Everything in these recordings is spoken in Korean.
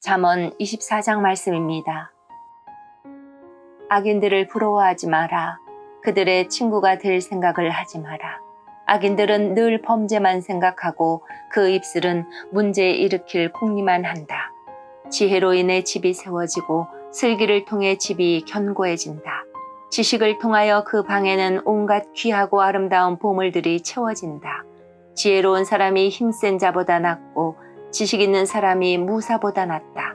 잠언 24장 말씀입니다. 악인들을 부러워하지 마라. 그들의 친구가 될 생각을 하지 마라. 악인들은 늘 범죄만 생각하고 그 입술은 문제 일으킬 궁리만 한다. 지혜로 인해 집이 세워지고 슬기를 통해 집이 견고해진다. 지식을 통하여 그 방에는 온갖 귀하고 아름다운 보물들이 채워진다. 지혜로운 사람이 힘센 자보다 낫고 지식 있는 사람이 무사보다 낫다.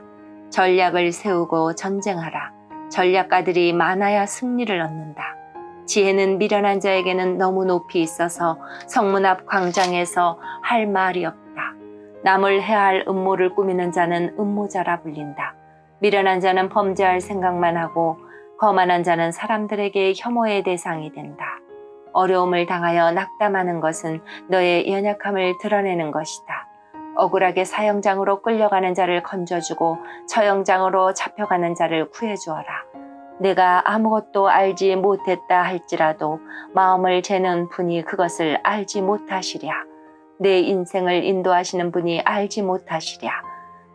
전략을 세우고 전쟁하라. 전략가들이 많아야 승리를 얻는다. 지혜는 미련한 자에게는 너무 높이 있어서 성문 앞 광장에서 할 말이 없다. 남을 해할 음모를 꾸미는 자는 음모자라 불린다. 미련한 자는 범죄할 생각만 하고 거만한 자는 사람들에게 혐오의 대상이 된다. 어려움을 당하여 낙담하는 것은 너의 연약함을 드러내는 것이다. 억울하게 사형장으로 끌려가는 자를 건져주고 처형장으로 잡혀가는 자를 구해주어라. 내가 아무것도 알지 못했다 할지라도 마음을 재는 분이 그것을 알지 못하시랴. 내 인생을 인도하시는 분이 알지 못하시랴.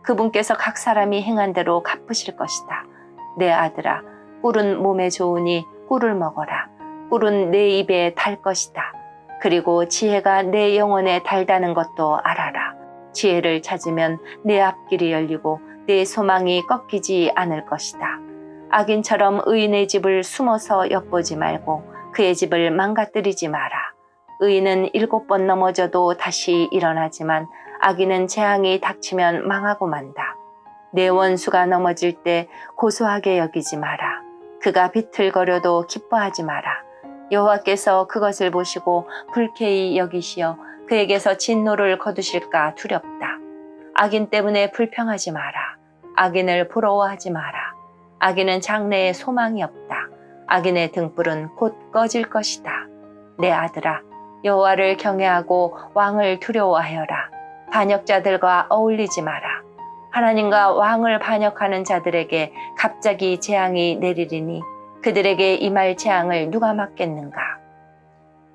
그분께서 각 사람이 행한 대로 갚으실 것이다. 내 아들아, 꿀은 몸에 좋으니 꿀을 먹어라. 꿀은 내 입에 달 것이다. 그리고 지혜가 내 영혼에 달다는 것도 알아라. 지혜를 찾으면 내 앞길이 열리고 내 소망이 꺾이지 않을 것이다. 악인처럼 의인의 집을 숨어서 엿보지 말고 그의 집을 망가뜨리지 마라. 의인은 일곱 번 넘어져도 다시 일어나지만 악인은 재앙이 닥치면 망하고 만다. 내 원수가 넘어질 때 고소하게 여기지 마라. 그가 비틀거려도 기뻐하지 마라. 여호와께서 그것을 보시고 불쾌히 여기시어 그에게서 진노를 거두실까 두렵다. 악인 때문에 불평하지 마라. 악인을 부러워하지 마라. 악인은 장래에 소망이 없다. 악인의 등불은 곧 꺼질 것이다. 내 아들아, 여호와를 경외하고 왕을 두려워하여라. 반역자들과 어울리지 마라. 하나님과 왕을 반역하는 자들에게 갑자기 재앙이 내리리니 그들에게 임할 재앙을 누가 막겠는가?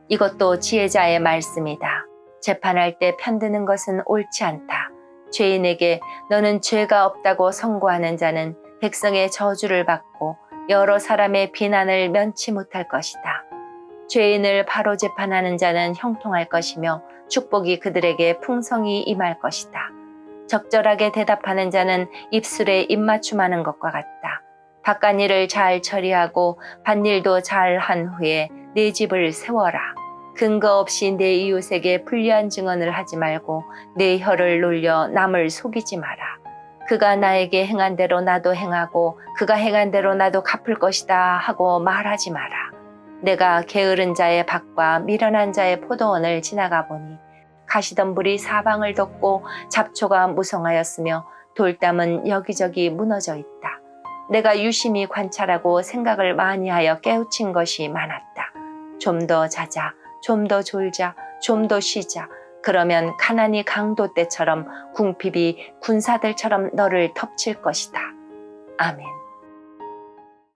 이것도 지혜자의 말씀이다. 재판할 때 편드는 것은 옳지 않다. 죄인에게 너는 죄가 없다고 선고하는 자는 백성의 저주를 받고 여러 사람의 비난을 면치 못할 것이다. 죄인을 바로 재판하는 자는 형통할 것이며 축복이 그들에게 풍성히 임할 것이다. 적절하게 대답하는 자는 입술에 입맞춤하는 것과 같다. 바깥일을 잘 처리하고 밭일도 잘 한 후에 내 집을 세워라. 근거 없이 내 이웃에게 불리한 증언을 하지 말고 내 혀를 놀려 남을 속이지 마라. 그가 나에게 행한 대로 나도 행하고 그가 행한 대로 나도 갚을 것이다 하고 말하지 마라. 내가 게으른 자의 밭과 미련한 자의 포도원을 지나가 보니 가시덤불이 사방을 덮고 잡초가 무성하였으며 돌담은 여기저기 무너져 있다. 내가 유심히 관찰하고 생각을 많이 하여 깨우친 것이 많았다. 좀 더 자자, 좀 더 졸자, 좀 더 쉬자. 그러면 가난이 강도 때처럼 궁핍이 군사들처럼 너를 덮칠 것이다. 아멘.